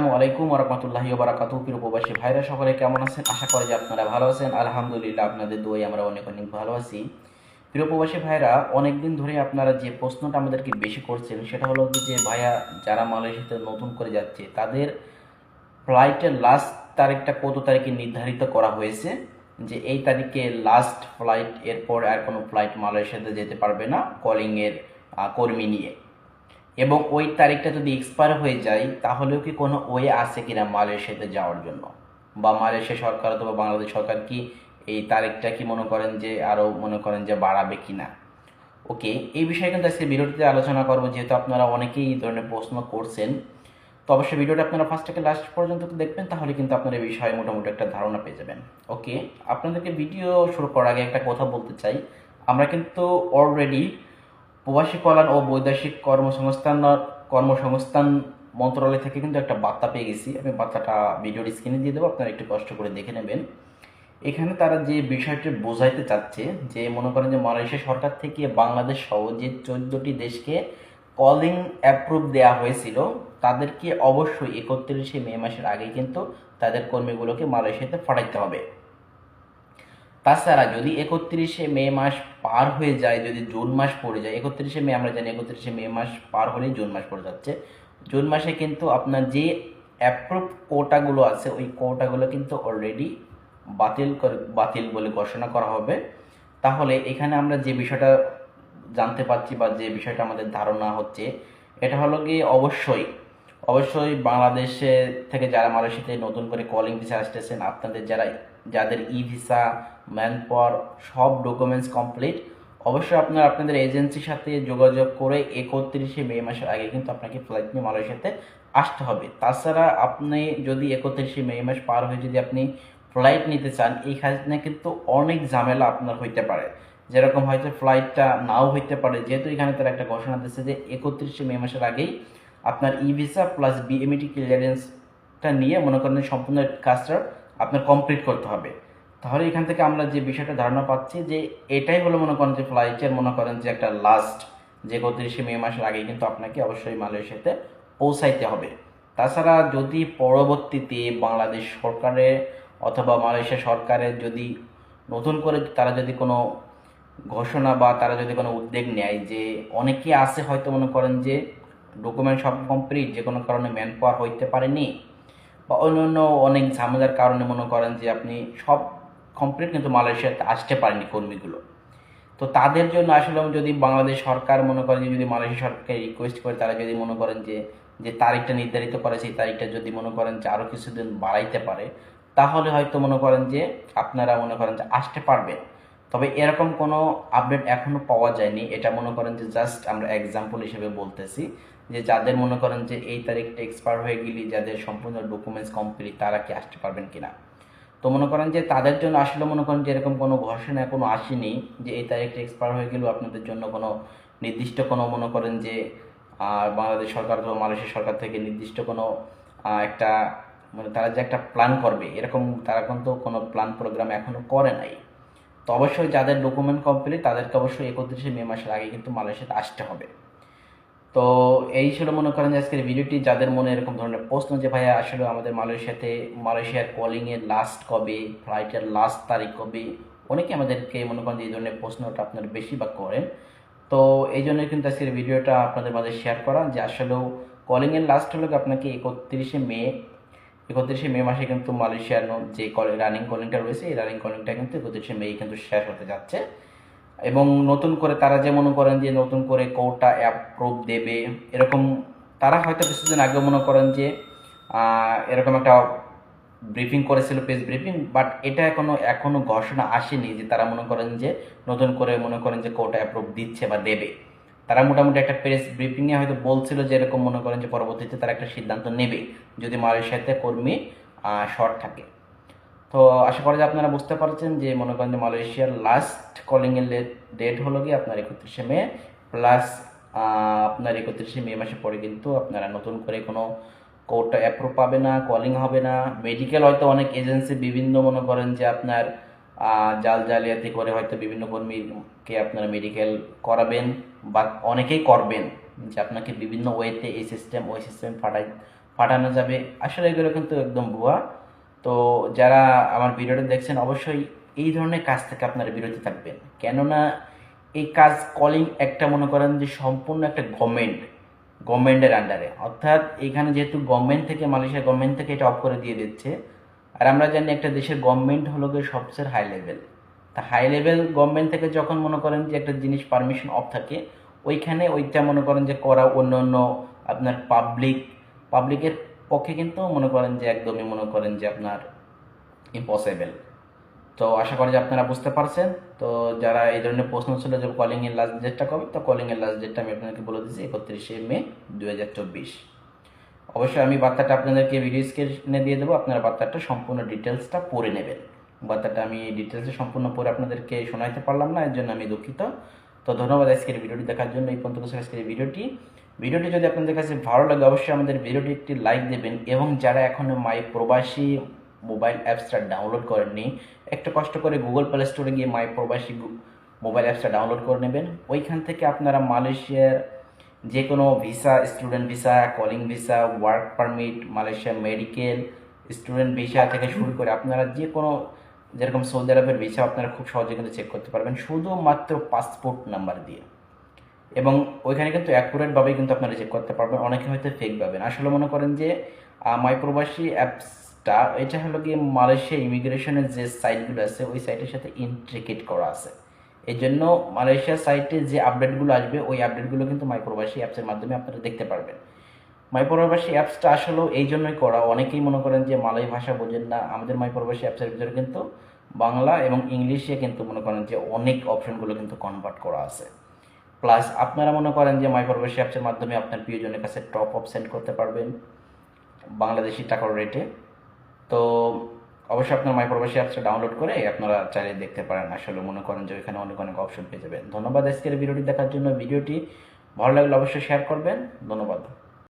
আসসালামু আলাইকুম রহমতুল্লাহি বারাকাতু প্রিয় প্রবাসী ভাইরা, সকলে কেমন আছেন? আশা করি যে আপনারা ভালো আছেন। আলহামদুলিল্লাহ, আপনাদের দোয়াই আমরা অনেক অনেক ভালো আছি। প্রিয় প্রবাসী ভাইরা, অনেকদিন ধরে আপনারা যে প্রশ্নটা আমাদেরকে বেশি করছেন, সেটা হলো যে, ভাইয়া, যারা মালয়েশিয়াতে নতুন করে যাচ্ছে, তাদের ফ্লাইটের লাস্ট তারিখটা কত তারিখে নির্ধারিত করা হয়েছে? যে এই তারিখে লাস্ট ফ্লাইট এরপর আর কোনো ফ্লাইট মালয়েশিয়াতে যেতে পারবে না কলিংয়ের কর্মী নিয়ে। এবং ওই তারিখটা যদি এক্সপায়ার হয়ে যায়, তাহলেও কি কোনো ওয়ে আছে কিনা মালয়েশিয়াতে যাওয়ার জন্য? বা মালয়েশিয়া সরকার অথবা বাংলাদেশ সরকার কি এই তারিখটা কি মনে করেন যে আরও মনে করেন যে বাড়াবে কিনা? ওকে, এই বিষয়ে কিন্তু আজকে ভিডিওটিতে আলোচনা করব, যেহেতু আপনারা অনেকেই এই ধরনের প্রশ্ন করছেন। তো অবশ্যই ভিডিওটা আপনারা ফার্স্ট থেকে লাস্ট পর্যন্ত দেখবেন, তাহলে কিন্তু আপনারা এই বিষয়ে মোটামুটি একটা ধারণা পেয়ে যাবেন। ওকে, আপনাদেরকে ভিডিও শুরু করার আগে একটা কথা বলতে চাই। আমরা কিন্তু অলরেডি প্রবাসী কল্যাণ ও বৈদেশিক কর্মসংস্থান কর্মসংস্থান মন্ত্রণালয় থেকে কিন্তু একটা বার্তা পেয়ে গেছি। আমি বার্তাটা ভিডিওর স্ক্রিনে দিয়ে দেবো, আপনারা একটু কষ্ট করে দেখে নেবেন। এখানে তারা যে বিষয়টি বোঝাইতে চাচ্ছে, যে মনে করেন যে মালয়েশিয়া সরকার থেকে বাংলাদেশ সহ যে চোদ্দটি দেশকে কলিং অ্যাপ্রুভ দেওয়া হয়েছিল, তাদেরকে অবশ্যই একত্রিশে মে মাসের আগে কিন্তু তাদের কর্মীগুলোকে মালয়েশিয়াতে পাঠাইতে হবে। তাছাড়া যদি একত্রিশে মে মাস পার হয়ে যায়, যদি জুন মাস পড়ে যায়, একত্রিশে মে আমরা জানি একত্রিশে মে মাস পার হলেই জুন মাস পড়ে যাচ্ছে। জুন মাসে কিন্তু আপনার যে অ্যাপ্রুভ কোটাগুলো আছে, ওই কোটাগুলো কিন্তু অলরেডি বাতিল করে, বাতিল বলে ঘোষণা করা হবে। তাহলে এখানে আমরা যে বিষয়টা জানতে পারছি বা যে বিষয়টা আমাদের ধারণা হচ্ছে, এটা হলো গিয়ে অবশ্যই অবশ্যই বাংলাদেশে থেকে যারা মালয়েশিয়াতে নতুন করে কলিং ভিসা আসতেছেন আপনাদের যারা, যাদের ই ভিসা ম্যান সব ডকুমেন্টস কমপ্লিট অবশ্যই আপনার আপনাদের এজেন্সির সাথে যোগাযোগ করে একত্রিশে মে মাসের আগে কিন্তু আপনাকে ফ্লাইট নিয়ে মালয়েশিয়াতে আসতে হবে। তাছাড়া আপনি যদি একত্রিশে মে মাস পার হয়ে যদি আপনি ফ্লাইট নিতে চান এইখানে কিন্তু অনেক ঝামেলা আপনার হইতে পারে। যেরকম হয়তো ফ্লাইটটা নাও হইতে পারে, যেহেতু এখানে তারা একটা ঘোষণা দিচ্ছে যে একত্রিশে মে মাসের আগেই আপনার ই ভিসা প্লাস বিএমইটি ক্লিয়ারেন্সটা নিয়ে মনে করেন সম্পূর্ণ কাজটা আপনার কমপ্লিট করতে হবে। তাহলে এখান থেকে আমরা যে বিষয়টা ধারণা পাচ্ছি যে এটাই হলো মনে করেন যে ফ্লাইটের মনে করেন যে একটা লাস্ট যে একত্রিশে মে মাসের আগে কিন্তু আপনাকে অবশ্যই মালয়েশিয়াতে পৌঁছাইতে হবে। তাছাড়া যদি পরবর্তীতে বাংলাদেশ সরকারের অথবা মালয়েশিয়া সরকারের যদি নতুন করে তারা যদি কোনো ঘোষণা বা তারা যদি কোনো উদ্যোগ নেয় যে অনেকে আছে হয়তো মনে করেন যে ডকুমেন্ট সব কমপ্লিট যে কোনো কারণে ম্যান পাওয়ার হইতে পারেনি, বা অন্য অন্য অনেক ঝামেলার কারণে মনে করেন যে আপনি সব কমপ্লিট কিন্তু মালয়েশিয়াতে আসতে পারেনি কর্মীগুলো। তো তাদের জন্য আসলে যদি বাংলাদেশ সরকার মনে করেন যদি মালয়েশিয়া সরকারকে রিকোয়েস্ট করে, তারা যদি মনে করেন যে যে তারিখটা নির্ধারিত করে, সেই তারিখটা যদি মনে করেন যে আরও কিছুদিন বাড়াইতে পারে, তাহলে হয়তো মনে করেন যে আপনারা মনে করেন যে আসতে পারবেন। তবে এরকম কোনো আপডেট এখনও পাওয়া যায়নি। এটা মনে করেন যে জাস্ট আমরা এক্সাম্পল হিসেবে বলতেছি যে যাদের মনে করেন যে এই তারিখটা এক্সপায়ার হয়ে গেলে যাদের সম্পূর্ণ ডকুমেন্টস কমপ্লিট তারা কি আসতে পারবেন কিনা? তো মনে করেন যে তাদের জন্য আসলে মনে করেন যে এরকম কোনো ঘোষণা এখনও আসেনি যে এই তারিখটা এক্সপায়ার হয়ে গেলেও আপনাদের জন্য কোনো নির্দিষ্ট কোনো মনে করেন যে বাংলাদেশ সরকার অথবা মালয়েশিয়া সরকার থেকে নির্দিষ্ট কোনো একটা মানে তারা যে একটা প্ল্যান করবে, এরকম তারা কিন্তু কোনো প্ল্যান প্রোগ্রাম এখনও করে নাই। তো অবশ্যই যাদের ডকুমেন্ট কমপ্লিট তাদেরকে অবশ্যই একত্রিশে মে মাসের আগে কিন্তু মালয়েশিয়াতে আসতে হবে। তো এই ছিল মনে করেন যে আজকের ভিডিওটি। যাদের মনে এরকম ধরনের প্রশ্ন যে, ভাইয়া, আসলে আমাদের মালয়েশিয়াতে, মালয়েশিয়ার কলিংয়ের লাস্ট কবে ফ্লাইটের লাস্ট তারিখ কবে? অনেকে আমাদেরকে মনে করেন যে, এই ধরনের প্রশ্নটা আপনারা বেশিরভাগ করেন। তো এই জন্য কিন্তু আজকের ভিডিওটা আপনাদের মাঝে শেয়ার করা যে, আসলেও কলিংয়ের লাস্ট হলো আপনাকে একত্রিশে মে একত্রিশে মে মাসে কিন্তু মালয়েশিয়ার যে রানিং কলিংটা রয়েছে, এই রানিং কলিংটা কিন্তু একত্রিশে মে কিন্তু শেষ হতে যাচ্ছে। এবং নতুন করে তারা যে মনে করেন যে নতুন করে কোটা অ্যাপ্রুভ দেবে, এরকম তারা হয়তো কিছুদিন আগে মনে করেন যে এরকম একটা ব্রিফিং করেছিল পেজ ব্রিফিং বাট এটা এখনও এখনও ঘোষণা আসেনি যে তারা মনে করেন যে নতুন করে মনে করেন যে কোটা অ্যাপ্রুভ দিচ্ছে বা দেবে। তারা মোটামুটি একটা প্রেস ব্রিফিংয়ে হয়তো বলছিল যে এরকম মনে করেন যে পরবর্তীতে তারা একটা সিদ্ধান্ত নেবে যদি মালয়েশিয়াতে কর্মী শর্ট থাকে। তো আশা করি যে আপনারা বুঝতে পারছেন যে মনে করেন যে মালয়েশিয়ার লাস্ট কলিংয়ের ডেট হলো গিয়ে আপনার একত্রিশে মে প্লাস আপনার একত্রিশে মে মাসে পরে কিন্তু আপনারা নতুন করে কোনো কোর্টটা অ্যাপ্রুভ পাবে না কলিং হবে না। মেডিকেল হয়তো অনেক এজেন্সি বিভিন্ন মনে করেন যে আপনার জাল জালিয়াতি করে হয়তো বিভিন্ন কর্মীকে আপনারা মেডিকেল করাবেন বা অনেকেই করবেন যে আপনাকে বিভিন্ন ওয়েতে এই সিস্টেম ওই সিস্টেম পাঠাই পাঠানো যাবে। আসলে এগুলো কিন্তু একদম ভুয়া। তো যারা আমার ভিডিওটা দেখছেন, অবশ্যই এই ধরনের কাজ থেকে আপনারা বিরত থাকবেন। কেননা এই কাজ কলিং একটা, মনে করেন যে সম্পূর্ণ একটা গভর্নমেন্ট গভর্নমেন্টের আন্ডারে অর্থাৎ এখানে যেহেতু গভর্নমেন্ট থেকে মালয়েশিয়া গভর্নমেন্ট থেকে এটা অফ করে দিয়ে দিচ্ছে আর আমরা জানি একটা দেশের গভর্নমেন্ট হলো গিয়ে সবচেয়ে হাই লেভেল তা হাই লেভেল গভর্নমেন্ট থেকে যখন মনে করেন যে একটা জিনিস পারমিশন অফ থাকে, ওইখানে ওইটা মনে করেন যে করা অন্য অন্য আপনার পাবলিক পাবলিকের পক্ষে কিন্তু মনে করেন যে একদমই মনে করেন যে আপনার ইম্পসিবল তো আশা করি যে আপনারা বুঝতে পারছেন। তো যারা এই ধরনের প্রশ্ন ছিল যে কলিং এর লাস্ট ডেটটা কবে, তো কলিং এর লাস্ট ডেটটা আমি আপনাদেরকে বলে দিচ্ছি একত্রিশে মে দু হাজার চব্বিশ। অবশ্যই আমি বার্তাটা আপনাদেরকে ভিডিও স্ক্রিনে দিয়ে দেবো। আপনারা বার্তাটা সম্পূর্ণ ডিটেলসটা পড়ে নেবেন। বার্তাটা আমি ডিটেলসে সম্পূর্ণ পড়ে আপনাদেরকে শোনাইতে পারলাম না এর জন্য আমি দুঃখিত। তো ধন্যবাদ আজকের ভিডিওটি দেখার জন্য। এই পর্যন্ত আজকের ভিডিওটি ভিডিওটি যদি আপনাদের কাছে ভালো লাগে, অবশ্যই আমাদের ভিডিওটি একটি লাইক দেবেন এবং যারা এখনও মাই প্রবাসী মোবাইল অ্যাপসটা ডাউনলোড করেননি, একটু কষ্ট করে গুগল প্লে স্টোরে গিয়ে মাই প্রবাসী মোবাইল অ্যাপসটা ডাউনলোড করে নেবেন। ওইখান থেকে আপনারা মালয়েশিয়ার যে কোনো visa student visa calling visa work permit Malaysia medical student visa থেকে শুরু করে আপনারা যে কোনো যেরকম সৌদি আরবের ভিসা আপনারা খুব সহজে কিন্তু চেক করতে পারবেন। শুধুমাত্র পাসপোর্ট নাম্বার দিয়ে। এবং ওইখানে কিন্তু অ্যাকুরেটভাবেই কিন্তু আপনারা চেক করতে পারবেন। অনেকে হয়তো ফেক পাবেন আসলে মনে করেন যে মাই প্রবাসী অ্যাপসটা এটা হলো গিয়ে মালয়েশিয়া ইমিগ্রেশনের যে সাইটগুলো আছে ওই সাইটের সাথে ইন্ট্রিকেট করা আছে। এই জন্য মালয়েশিয়া সাইটে যে আপডেটগুলো আসবে, ওই আপডেটগুলো কিন্তু মাই প্রবাসী অ্যাপসের মাধ্যমে আপনারা দেখতে পারবেন। মাই প্রবাসী অ্যাপসটা আসলেও এই জন্যই করা, অনেকেই মনে করেন যে মালয় ভাষা বোঝেন না, আমাদের মাইপ্রবাসী অ্যাপসের ভিতরে কিন্তু বাংলা এবং ইংলিশে কিন্তু মনে করেন যে অনেক অপশনগুলো কিন্তু কনভার্ট করা আছে। প্লাস আপনারা মনে করেন যে মাই প্রবাসী অ্যাপসের মাধ্যমে আপনার প্রিয়জনের কাছে টপ অফ সেন্ড করতে পারবেন, বাংলাদেশি টাকার রেটে তো অবশ্যই আপনার মাই প্রবাসী অ্যাপসটা ডাউনলোড করে আপনারা চাইলে দেখতে পারেন। আসলে মনে করেন যে ওইখানে অনেক অনেক অপশন পেয়ে যাবেন। ধন্যবাদ আজকের ভিডিওটি দেখার জন্য। ভিডিওটি ভালো লাগলে অবশ্যই শেয়ার করবেন। ধন্যবাদ।